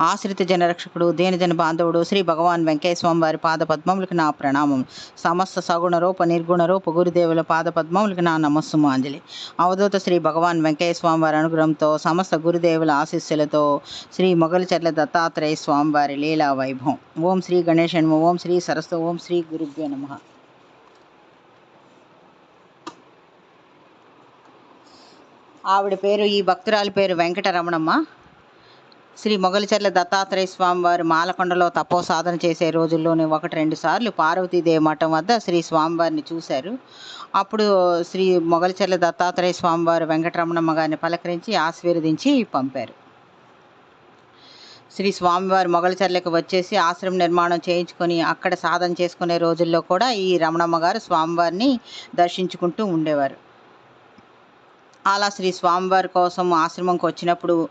ఆశ్రిత జనరక్షకుడు దేనిజన బాంధవుడు శ్రీ భగవాన్ వెంకయ్య వారి పాద పద్మములకు నా ప్రణామం. సమస్త సగుణ రూప నిర్గుణ రూప గురుదేవుల పాద పద్మములకు నా నమస్సుమాంజలి అవధూత శ్రీ భగవాన్ వెంకయ్య స్వామి వారి అనుగ్రహంతో సమస్త గురుదేవుల ఆశీస్సులతో శ్రీ మొగలిచెర్ల దత్తాత్రేయ స్వామివారి లీలా వైభవం. ఓం శ్రీ గణేష్ ఓం శ్రీ సరస్వ ఓం శ్రీ గురుభ్యో నమ. ఆవిడ పేరు ఈ భక్తురాలి పేరు వెంకటరమణమ్మ. శ్రీ మొగలిచర్ల దత్తాత్రేయ స్వామి వారు మాలకొండలో తపో సాధన చేసే రోజుల్లోనే ఒకటి రెండు సార్లు పార్వతీదేవి మఠం వద్ద శ్రీ స్వామివారిని చూశారు. అప్పుడు శ్రీ మొగలిచర్ల దత్తాత్రేయ స్వామివారు వెంకటరమణమ్మ గారిని పలకరించి ఆశీర్వదించి పంపారు. శ్రీ స్వామివారి మొగలిచర్లకు వచ్చేసి ఆశ్రమం నిర్మాణం చేయించుకొని అక్కడ సాధన చేసుకునే రోజుల్లో కూడా ఈ రమణమ్మ గారు స్వామివారిని దర్శించుకుంటూ ఉండేవారు. అలా శ్రీ స్వామివారి కోసం ఆశ్రమంకి వచ్చినప్పుడు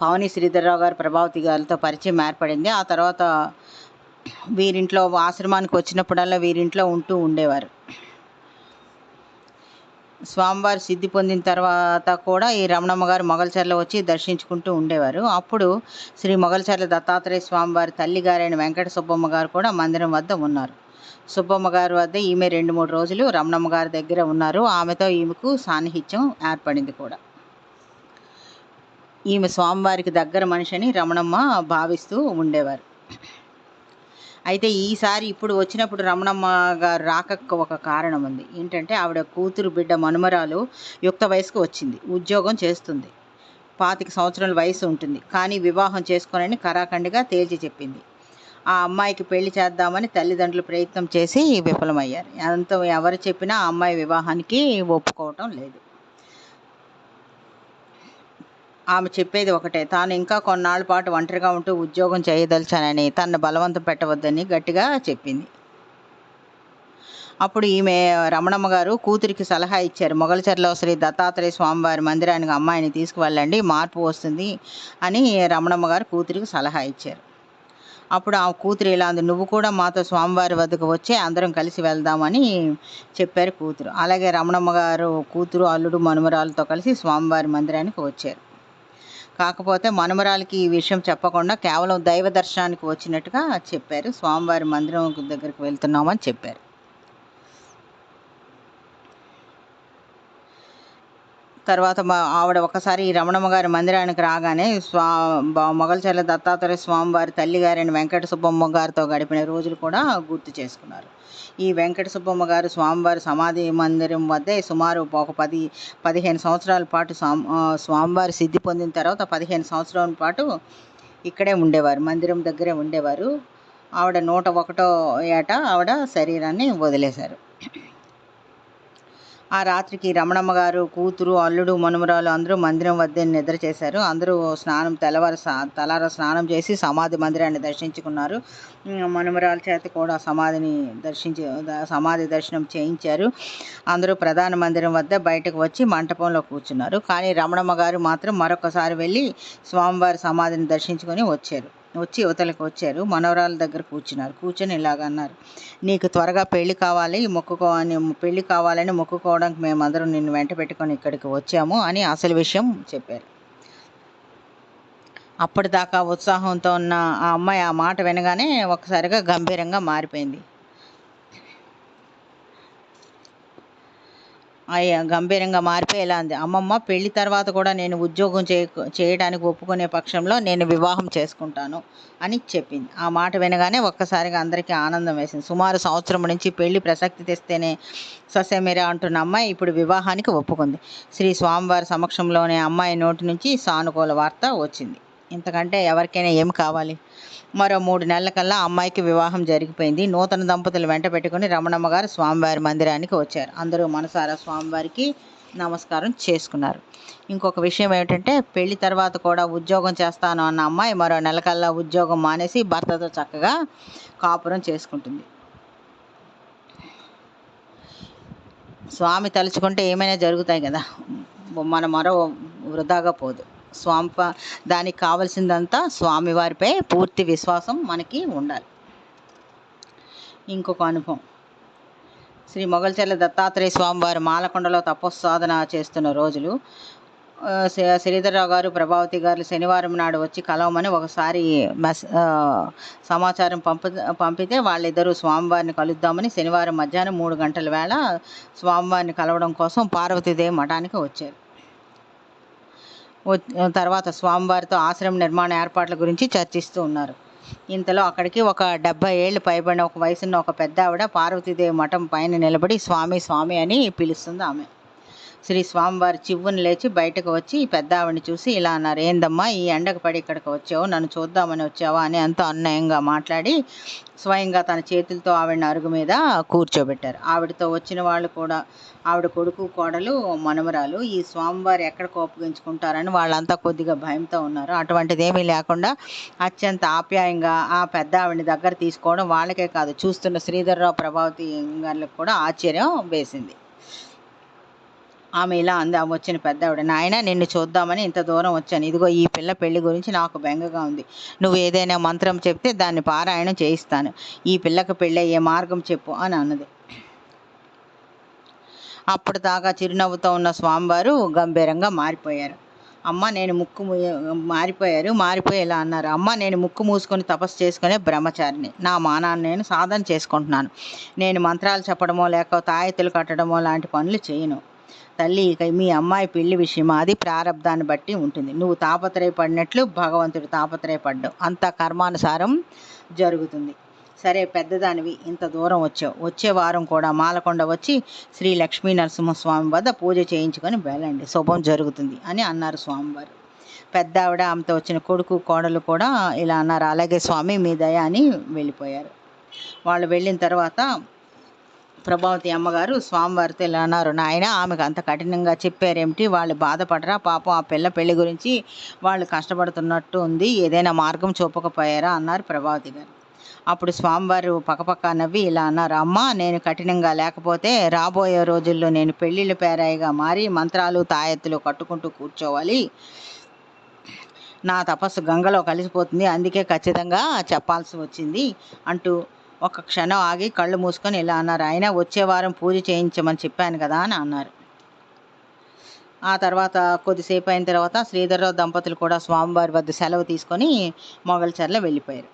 పవని శ్రీధర్రావు గారు ప్రభావతి గారితో పరిచయం ఏర్పడింది. ఆ తర్వాత వీరింట్లో ఆశ్రమానికి వచ్చినప్పుడల్లా వీరింట్లో ఉంటూ ఉండేవారు. స్వామివారి సిద్ధి పొందిన తర్వాత కూడా ఈ రమణమ్మ గారు మొగల్చర్ల వచ్చి దర్శించుకుంటూ ఉండేవారు. అప్పుడు శ్రీ మొగల్చర్ల దత్తాత్రేయ స్వామివారి తల్లి గారైన వెంకట సుబ్బమ్మ గారు కూడా మందిరం వద్ద ఉన్నారు. సుబ్బమ్మ గారి వద్ద ఈమె రెండు మూడు రోజులు రమణమ్మ గారి దగ్గర ఉన్నారు. ఆమెతో ఈమెకు సాన్నిహిత్యం ఏర్పడింది కూడా. ఈమె స్వామివారికి దగ్గర మనిషిని రమణమ్మ భావిస్తూ ఉండేవారు. అయితే ఈసారి ఇప్పుడు వచ్చినప్పుడు రమణమ్మ గారు రాక ఒక కారణం ఉంది. ఏంటంటే ఆవిడ కూతురు బిడ్డ మనుమరాలు యుక్త వయసుకు వచ్చింది. ఉద్యోగం చేస్తుంది. పాతిక సంవత్సరాల వయసు ఉంటుంది. కానీ వివాహం చేసుకోనని కరాఖండిగా తేల్చి చెప్పింది. ఆ అమ్మాయికి పెళ్ళి చేద్దామని తల్లిదండ్రులు ప్రయత్నం చేసి విఫలమయ్యారు. ఎంత ఎవరు చెప్పినా ఆ అమ్మాయి వివాహానికి ఒప్పుకోవటం లేదు. ఆమె చెప్పేది ఒకటే. తాను ఇంకా కొన్నాళ్ళ పాటు ఒంటరిగా ఉంటూ ఉద్యోగం చేయదలిచానని తనను బలవంతం పెట్టవద్దని గట్టిగా చెప్పింది. అప్పుడు ఈమె రమణమ్మ గారు కూతురికి సలహా ఇచ్చారు. మొగలచెర్లో శ్రీ దత్తాత్రేయ స్వామివారి మందిరానికి అమ్మాయిని తీసుకువెళ్ళండి మార్పు వస్తుంది అని రమణమ్మ గారు కూతురికి సలహా ఇచ్చారు. అప్పుడు ఆ కూతురు ఇలా ఉంది నువ్వు కూడా మాతో స్వామివారి వద్దకు వచ్చి అందరం కలిసి వెళ్దామని చెప్పారు కూతురు. అలాగే రమణమ్మ గారు కూతురు అల్లుడు మనుమరాలతో కలిసి స్వామివారి మందిరానికి వచ్చారు. కాకపోతే మనుమరాలకి ఈ విషయం చెప్పకుండా కేవలం దైవ దర్శనానికి వచ్చినట్టుగా చెప్పారు. స్వామివారి మందిరం దగ్గరికి వెళ్తున్నామని చెప్పారు. తర్వాత మా ఆవిడ ఒకసారి ఈ రమణమ్మ గారి మందిరానికి రాగానే స్వా మొగల్చర్ల దత్తాత్రేయ స్వామివారి తల్లి గారైన వెంకట సుబ్బమ్మ గారితో గడిపిన రోజులు కూడా గుర్తు చేసుకున్నారు. ఈ వెంకట సుబ్బమ్మ గారు స్వామివారి సమాధి మందిరం వద్దే సుమారు ఒక పది పదిహేను సంవత్సరాల పాటు స్వామివారి సిద్ధి పొందిన తర్వాత పదిహేను సంవత్సరాల పాటు ఇక్కడే ఉండేవారు మందిరం దగ్గరే ఉండేవారు. ఆవిడ నూట ఒకటో ఏట ఆవిడ శరీరాన్ని వదిలేశారు. ఆ రాత్రికి రమణమ్మ గారు కూతురు అల్లుడు మనుమరాలు అందరూ మందిరం వద్ద నిద్ర చేశారు. అందరూ స్నానం తెల్లవారు తలార స్నానం చేసి సమాధి మందిరాన్ని దర్శించుకున్నారు. మనుమరాల చేత కూడా సమాధిని దర్శించి సమాధి దర్శనం చేయించారు. అందరూ ప్రధాన మందిరం వద్ద బయటకు వచ్చి మంటపంలో కూర్చున్నారు. కానీ రమణమ్మ గారు మాత్రం మరొకసారి వెళ్ళి స్వామివారి సమాధిని దర్శించుకొని వచ్చారు. వచ్చి యువతలకు వచ్చారు. మనవరాల దగ్గర కూర్చున్నారు. కూర్చొని ఇలాగన్నారు నీకు త్వరగా పెళ్ళి కావాలి మొక్కుకో పెళ్ళి కావాలని మొక్కుకోవడానికి మేమందరం నిన్ను వెంట పెట్టుకొని ఇక్కడికి వచ్చాము అని అసలు విషయం చెప్పారు. అప్పటిదాకా ఉత్సాహంతో ఉన్న ఆ అమ్మాయి ఆ మాట వినగానే ఒకసారిగా గంభీరంగా మారిపోయింది. గంభీరంగా మారిపోయేలా ఉంది అమ్మమ్మ పెళ్ళి తర్వాత కూడా నేను ఉద్యోగం చేయ చేయడానికి ఒప్పుకునే పక్షంలో నేను వివాహం చేసుకుంటాను అని చెప్పింది. ఆ మాట వినగానే ఒక్కసారిగా అందరికీ ఆనందం వేసింది. సుమారు సంవత్సరం నుంచి పెళ్ళి ప్రసక్తి తెస్తేనే ససేమిరా అంటున్న అమ్మాయి ఇప్పుడు వివాహానికి ఒప్పుకుంది. శ్రీ స్వామివారి సమక్షంలోనే అమ్మాయి నోటి నుంచి సానుకూల వార్త వచ్చింది. ఇంతకంటే ఎవరికైనా ఏం కావాలి? మరో మూడు నెలల కల్లా అమ్మాయికి వివాహం జరిగిపోయింది. నూతన దంపతులు వెంట పెట్టుకుని రమణమ్మ గారు స్వామివారి మందిరానికి వచ్చారు. అందరూ మనసారా స్వామివారికి నమస్కారం చేసుకున్నారు. ఇంకొక విషయం ఏమిటంటే పెళ్ళి తర్వాత కూడా ఉద్యోగం చేస్తాను అన్న అమ్మాయి మరో నెలకల్లా ఉద్యోగం మానేసి భర్తతో చక్కగా కాపురం చేసుకుంటుంది. స్వామి తలుచుకుంటే ఏమైనా జరుగుతాయి కదా? మన మరో వృధాగా పోదు. స్వామి దానికి కావలసిందంతా స్వామివారిపై పూర్తి విశ్వాసం మనకి ఉండాలి. ఇంకొక అనుభవం. శ్రీ మొగల్చెర్ల దత్తాత్రేయ స్వామివారు మాలకొండలో తపస్సాధన చేస్తున్న రోజులు శ్రీ- శ్రీధర్రావు గారు ప్రభావతి గారు శనివారం నాడు వచ్చి కలవమని ఒకసారి మెస్ సమాచారం పంపు పంపితే వాళ్ళిద్దరూ స్వామివారిని కలుద్దామని శనివారం మధ్యాహ్నం మూడు గంటల వేళ స్వామివారిని కలవడం కోసం పార్వతీదేవి మఠానికి వచ్చారు. తర్వాత స్వామివారితో ఆశ్రమ నిర్మాణ ఏర్పాట్ల గురించి చర్చిస్తూ ఉన్నారు. ఇంతలో అక్కడికి ఒక డెబ్బై ఏళ్ళు పైబడిన ఒక వయసున్న ఒక పెద్ద ఆవిడ పార్వతీదేవి మఠం పైన నిలబడి స్వామి స్వామి అని పిలుస్తుంది ఆమె. శ్రీ స్వామివారి చివ్వును లేచి బయటకు వచ్చి ఈ పెద్ద ఆవిడని చూసి ఇలా అన్నారు ఏందమ్మా ఈ ఎండకు పడి ఇక్కడికి వచ్చావు? నన్ను చూద్దామని వచ్చావా? అని ఎంతో అన్యాయంగా మాట్లాడి స్వయంగా తన చేతులతో ఆవిడని అరుగు మీద కూర్చోబెట్టారు. ఆవిడతో వచ్చిన వాళ్ళు కూడా ఆవిడ కొడుకు కోడలు మనమరాలు ఈ స్వామివారు ఎక్కడ కోపగించుకుంటారని వాళ్ళంతా కొద్దిగా భయంతో ఉన్నారు. అటువంటిది ఏమీ లేకుండా అత్యంత ఆప్యాయంగా ఆ పెద్ద ఆవిడని దగ్గర తీసుకోవడం వాళ్ళకే కాదు చూస్తున్న శ్రీధర్రావు ప్రభావతి గారికి కూడా ఆశ్చర్యం వేసింది. ఆమె ఇలా అంది. ఆమె వచ్చిన పెద్ద ఆవిడ నాయన నిన్ను చూద్దామని ఇంత దూరం వచ్చాను. ఇదిగో ఈ పిల్ల పెళ్ళి గురించి నాకు బెంగగా ఉంది. నువ్వు ఏదైనా మంత్రం చెప్తే దాన్ని పారాయణం చేయిస్తాను. ఈ పిల్లకు పెళ్ళి అయ్యే మార్గం చెప్పు అని అన్నది. అప్పుడు దాకా చిరునవ్వుతో ఉన్న స్వామివారు గంభీరంగా మారిపోయారు. అమ్మ నేను ముక్కు మారిపోయారు. మారిపోయి ఇలా అన్నారు? అమ్మ నేను ముక్కు మూసుకొని తపస్సు చేసుకునే బ్రహ్మచారిని. నా మానాన్ని నేను సాధన చేసుకుంటున్నాను. నేను మంత్రాలు చెప్పడమో లేక తాయెత్తులు కట్టడమో లాంటి పనులు చేయను. తల్లి ఇక మీ అమ్మాయి పెళ్ళి విషయం అది ప్రారంధాన్ని బట్టి ఉంటుంది. నువ్వు తాపత్రయపడినట్లు భగవంతుడు తాపత్రయపడ్డావు అంత కర్మానుసారం జరుగుతుంది. సరే పెద్దదానివి ఇంత దూరం వచ్చావు. వచ్చే వారం కూడా మాలకొండ వచ్చి శ్రీ లక్ష్మీ నరసింహస్వామి వద్ద పూజ చేయించుకొని వెళ్ళండి. శుభం జరుగుతుంది అని అన్నారు స్వామివారు. పెద్ద ఆవిడ ఆమెతో వచ్చిన కొడుకు కోడలు కూడా ఇలా అన్నారు. అలాగే స్వామి మీ దయ అని వెళ్ళిపోయారు. వాళ్ళు వెళ్ళిన తర్వాత ప్రభావతి అమ్మగారు స్వామివారితో ఇలా అన్నారు. నాయన ఆమెకు అంత కఠినంగా చెప్పారేమిటి? వాళ్ళు బాధపడరా? పాపం ఆ పిల్ల పెళ్ళి గురించి వాళ్ళు కష్టపడుతున్నట్టు ఉంది. ఏదైనా మార్గం చూపకపోయారా? అన్నారు ప్రభావతి గారు. అప్పుడు స్వామివారు పక్కపక్క నవ్వి ఇలా అన్నారు. అమ్మ నేను కఠినంగా లేకపోతే రాబోయే రోజుల్లో నేను పెళ్ళిళ్ళ పేరాయిగా మారి మంత్రాలు తాయెత్తులు కట్టుకుంటూ కూర్చోవాలి. నా తపస్సు గంగలో కలిసిపోతుంది. అందుకే ఖచ్చితంగా చెప్పాల్సి వచ్చింది అంటూ ఒక క్షణం ఆగి కళ్ళు మూసుకొని ఇలా అన్నారు. ఆయన వచ్చే వారం పూజ చేయించమని చెప్పాను కదా అని అన్నారు. ఆ తర్వాత కొద్దిసేపు అయిన తర్వాత శ్రీధర్రావు దంపతులు కూడా స్వామివారి వద్ద సెలవు తీసుకొని మొగల్చర్ల వెళ్ళిపోయారు.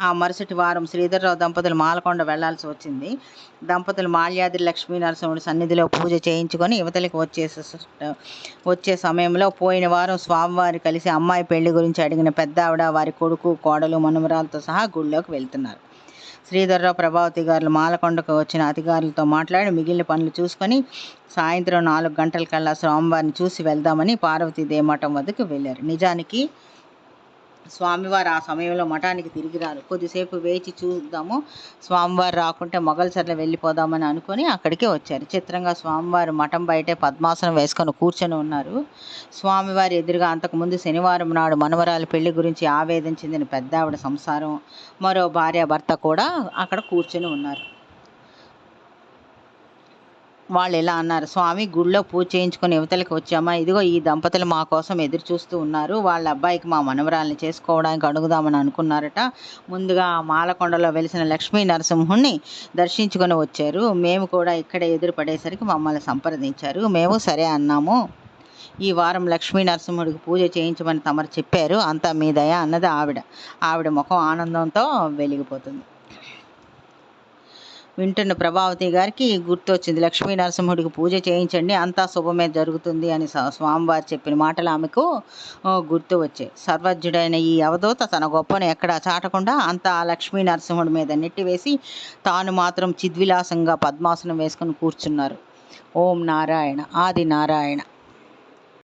ఆ మరుసటి వారం శ్రీధర్రావు దంపతులు మాలకొండ వెళ్ళాల్సి వచ్చింది. దంపతులు మాల్యాద్రి లక్ష్మీనరసింహుడి సన్నిధిలో పూజ చేయించుకొని యువతలకు వచ్చే వచ్చే సమయంలో పోయిన వారం స్వామివారి కలిసి అమ్మాయి పెళ్ళి గురించి అడిగిన పెద్ద ఆవిడ వారి కొడుకు కోడలు మనుమరాలతో సహా గుళ్ళోకి వెళ్తున్నారు. శ్రీధర్రావు ప్రభావతి గారు మాలకొండకు వచ్చిన అధికారులతో మాట్లాడి మిగిలిన పనులు చూసుకొని సాయంత్రం నాలుగు గంటలకల్లా స్వామివారిని చూసి వెళ్దామని పార్వతీదేవి మఠం వద్దకు వెళ్ళారు. నిజానికి స్వామివారు ఆ సమయంలో మఠానికి తిరిగి రారు. కొద్దిసేపు వేచి చూద్దాము. స్వామివారు రాకుంటే మొగల్సర్ల వెళ్ళిపోదామని అనుకొని అక్కడికి వచ్చారు. చిత్రంగా స్వామివారు మఠం బయటే పద్మాసనం వేసుకొని కూర్చొని ఉన్నారు. స్వామివారి ఎదురుగా అంతకుముందు శనివారం నాడు మనవరాలు పెళ్ళి గురించి ఆవేదన చెందిన పెద్దావిడ సంసారం మరో భార్య భర్త కూడా అక్కడ కూర్చొని ఉన్నారు. వాళ్ళు ఇలా అన్నారు? స్వామి గుళ్ళో పూజ చేయించుకొని యువతలకు వచ్చామా? ఇదిగో ఈ దంపతులు మా కోసం ఎదురు చూస్తూ ఉన్నారు. వాళ్ళ అబ్బాయికి మా మనవరాల్ని చేసుకోవడానికి అడుగుదామని అనుకున్నారట. ముందుగా మాలకొండలో వెలిసిన లక్ష్మీ నరసింహుణ్ణి దర్శించుకొని వచ్చారు. మేము కూడా ఇక్కడే ఎదురు పడేసరికి మమ్మల్ని సంప్రదించారు. మేము సరే అన్నాము. ఈ వారం లక్ష్మీ నరసింహుడికి పూజ చేయించమని తమరు చెప్పారు. అంతా మీ దయ అన్నది ఆవిడ. ఆవిడ ముఖం ఆనందంతో వెలిగిపోతుంది. వింటున్న ప్రభావతి గారికి గుర్తొచ్చింది లక్ష్మీ నరసింహుడికి పూజ చేయించండి అంతా శుభమే జరుగుతుంది అని స్వామివారు చెప్పిన మాటలు ఆమెకు గుర్తు వచ్చాయి. సర్వజ్ఞుడైన ఈ అవధూత తన గొప్పను ఎక్కడా చాటకుండా అంతా ఆ లక్ష్మీ నరసింహుడి మీద నెట్టివేసి తాను మాత్రం చిద్విలాసంగా పద్మాసనం వేసుకొని కూర్చున్నారు. ఓం నారాయణ ఆది నారాయణ.